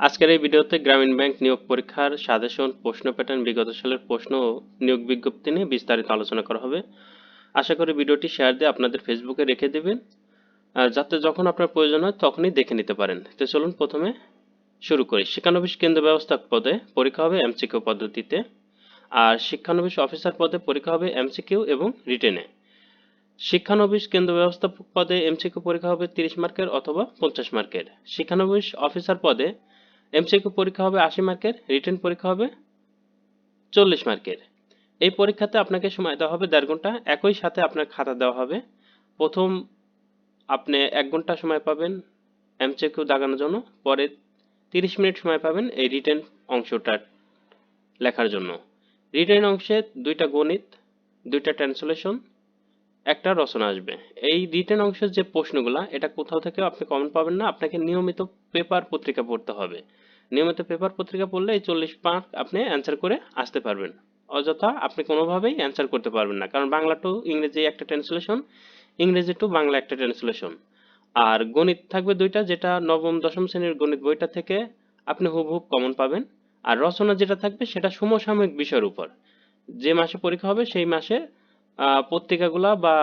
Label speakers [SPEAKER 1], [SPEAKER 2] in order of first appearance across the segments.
[SPEAKER 1] আজকের এই ভিডিওতে গ্রামীণ ব্যাংক নিয়োগ পরীক্ষার সাজেশন, প্রশ্ন প্যাটার্ন, বিগত সালের প্রশ্ন ও নিয়োগ বিজ্ঞপ্তি নিয়ে বিস্তারিত আলোচনা করা হবে। আশা করি ভিডিওটি শেয়ার দিয়ে আপনাদের ফেসবুকে রেখে দেবেন। যাতে যখন আপনার প্রয়োজন হয় তখনই দেখে নিতে পারেন। তো চলুন প্রথমে শুরু করি। শিক্ষানবিশ কেন্দ্র ব্যবস্থাপক পদে পরীক্ষা হবে এমসিকিউ পদ্ধতিতে। আর শিক্ষানবিশ অফিসার পদে পরীক্ষা হবে এমসিকিউ এবং রিটেনে। শিক্ষানবিশ কেন্দ্র ব্যবস্থাপক পদে এমসিকিউ পরীক্ষা হবে তিরিশ মার্কের অথবা পঞ্চাশ মার্কের। শিক্ষানবিশ অফিসার পদে এমসিকিউ পরীক্ষা হবে আশি মার্কের, রিটেন পরীক্ষা হবে চল্লিশ মার্কের। এই পরীক্ষাতে আপনাকে সময় দেওয়া হবে দেড় ঘণ্টা, একই সাথে আপনার খাতা দেওয়া হবে। প্রথম আপনি এক ঘণ্টা সময় পাবেন এমসিকিউ দাগানোর জন্য, পরে তিরিশ মিনিট সময় পাবেন এই রিটেন অংশটার লেখার জন্য। রিটেন অংশে দুইটা গণিত, দুইটা ট্রান্সলেশন, একটা রচনা আসবে। এই রিটেন অংশের যে প্রশ্নগুলা, এটা কোথাও থেকে আপনি কমন পাবেন না, আপনাকে নিয়মিত পেপার পত্রিকা পড়তে হবে। নিয়মিত পেপার পত্রিকা পড়লে এই চল্লিশ মার্ক আপনি অ্যান্সার করে আসতে পারবেন। অযথা আপনি কোনোভাবেই অ্যান্সার করতে পারবেন না। কারণ বাংলা টু ইংরেজি একটা ট্রান্সলেশন ইংরেজি টু বাংলা একটা ট্রান্সলেশন আর গণিত থাকবে দুইটা, যেটা নবম, দশম শ্রেণির গণিত বইটা থেকে আপনি হুবহুব কমন পাবেন। আর রচনা যেটা থাকবে, সেটা সমসাময়িক বিষয়ের উপর। যে মাসে পরীক্ষা হবে, সেই মাসে পত্রিকাগুলা বা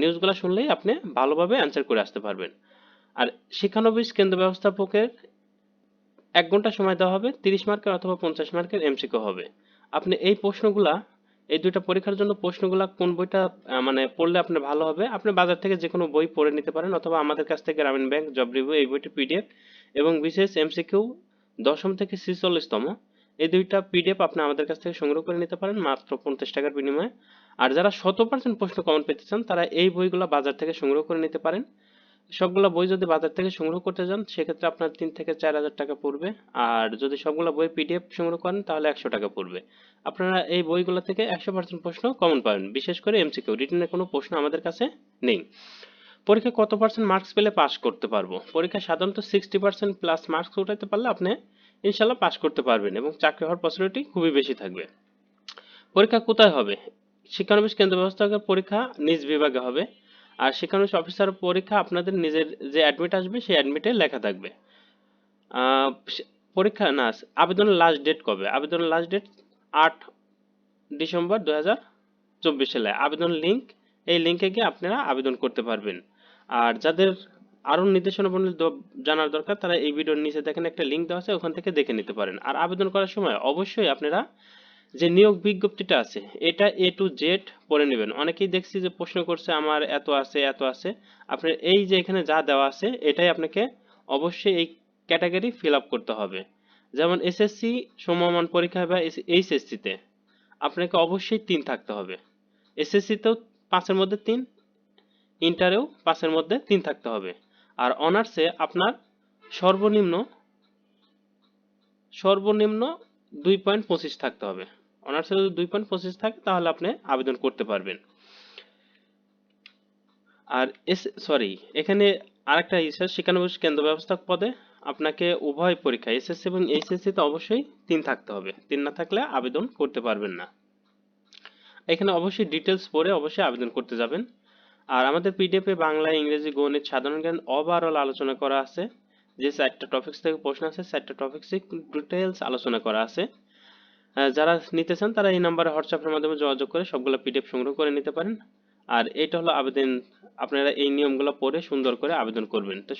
[SPEAKER 1] নিউজগুলা শুনলেই আপনি ভালোভাবে অ্যান্সার করে আসতে পারবেন। আর শিক্ষানবিশ কেন্দ্র ব্যবস্থাপকের এক ঘণ্টা সময় দেওয়া হবে, তিরিশ মার্কের অথবা পঞ্চাশ মার্কের এমসিকিউ হবে। আপনি এই প্রশ্নগুলা, এই দুইটা পরীক্ষার জন্য প্রশ্নগুলা কোন বইটা মানে পড়লে আপনার ভালো হবে, আপনি বাজার থেকে যে কোনো বই পড়ে নিতে পারেন অথবা আমাদের কাছ থেকে গ্রামীণ ব্যাংক, জব রিভিউ, এই বইটি পিডিএফ এবং বিশেষ এমসিকিউ দশম থেকে ছিচল্লিশতম, এই দুইটা পিডিএফ আপনি আমাদের কাছ থেকে সংগ্রহ করে নিতে পারেন মাত্র পঞ্চাশ টাকার বিনিময়ে। আর যারা শত পার্সেন্ট প্রশ্ন কমন পেতে চান, তারা এই বইগুলো বাজার থেকে সংগ্রহ করে নিতে পারেন। সবগুলা বই যদি বাজার থেকে সংগ্রহ করতে যান, সেক্ষেত্রে আপনার তিন থেকে চার হাজার টাকা পড়বে। আর যদি সবগুলা বই পিডিএফ সংগ্রহ করেন, তাহলে একশো টাকা পড়বে। আপনারা এই বইগুলো থেকে একশো পার্সেন্ট প্রশ্ন কমন পাবেন। বিশেষ করে এমসিকিউ রিটেনের কোনো প্রশ্ন আমাদের কাছে নেই। পরীক্ষায় কত পার্সেন্ট মার্কস পেলে পাস করতে পারব? পরীক্ষায় সাধারণত সিক্সটি পার্সেন্ট প্লাস মার্কস উঠাতে পারলে আপনি ইনশাল্লাহ পাস করতে পারবেন এবং চাকরি হওয়ার পসিবিলিটি খুবই বেশি থাকবে। পরীক্ষা কোথায় হবে? শিক্ষানবিশ কেন্দ্র ব্যবস্থাপকের পরীক্ষা নিজ বিভাগে হবে। আর শিক্ষানবিশ অফিসার পরীক্ষা আপনাদের নিজের যে অ্যাডমিট আসবে, সেই অ্যাডমিটে লেখা থাকবে। পরীক্ষা, না, আবেদনের লাস্ট ডেট কবে? আবেদনের লাস্ট ডেট আট ডিসেম্বর দু হাজার চব্বিশ সালে আবেদন লিঙ্ক এই লিঙ্কে গিয়ে আপনারা আবেদন করতে পারবেন। আর যাদের আরও নির্দেশনা জানার দরকার, তারা এই ভিডিওর নিচে দেখেন, একটা লিঙ্ক দেওয়া আছে, ওখান থেকে দেখে নিতে পারেন। আর আবেদন করার সময় অবশ্যই আপনারা যে নিয়োগ বিজ্ঞপ্তিটা আছে, এটা এ টু জেড পড়ে নেবেন। অনেকেই দেখছি যে প্রশ্ন করছে, আমার এত আছে এত আছে। আপনার এই যে এখানে যা দেওয়া আছে, এটাই আপনাকে অবশ্যই এই ক্যাটাগরি ফিল করতে হবে। যেমন এসএসসি সমমান পরীক্ষা বা এইচএসসিতে আপনাকে অবশ্যই তিন থাকতে হবে। এসএসসিতেও পাঁচের মধ্যে তিন ইন্টারেও পাঁচের মধ্যে তিন থাকতে হবে। আর অনার্সে আপনার সর্বনিম্ন সর্বনিম্ন দুই পয়েন্ট পঁচিশ থাকতে হবে। অনার্সে যদি দুই পয়েন্ট পঁচিশ থাকে, তাহলে আপনি আবেদন করতে পারবেন। আর এস সরি এখানে আরেকটা ইসে শিক্ষানবিশ কেন্দ্র ব্যবস্থাপক পদে আপনাকে উভয় পরীক্ষা এসএসসি এবং এইচএসসি তে অবশ্যই তিন থাকতে হবে। তিন না থাকলে আবেদন করতে পারবেন না। এখানে অবশ্যই ডিটেলস পড়ে অবশ্যই আবেদন করতে যাবেন। আর আমাদের পিডিএফে বাংলা, ইংরেজি, গণিত, সাধারণ জ্ঞান ওভারঅল আলোচনা করা আছে। যে চারটা টপিক্স থেকে প্রশ্ন আছে চারটা টপিক্সে ডিটেলস আলোচনা করা আছে। যারা নিতে চান তারা এই নাম্বারে হোয়াটসঅ্যাপের মাধ্যমে যোগাযোগ করে সবগুলো পিডিএফ সংগ্রহ করে নিতে পারেন। আর এটা হলো আবেদন, আপনারা এই নিয়মগুলো পড়ে সুন্দর করে আবেদন করবেন। তো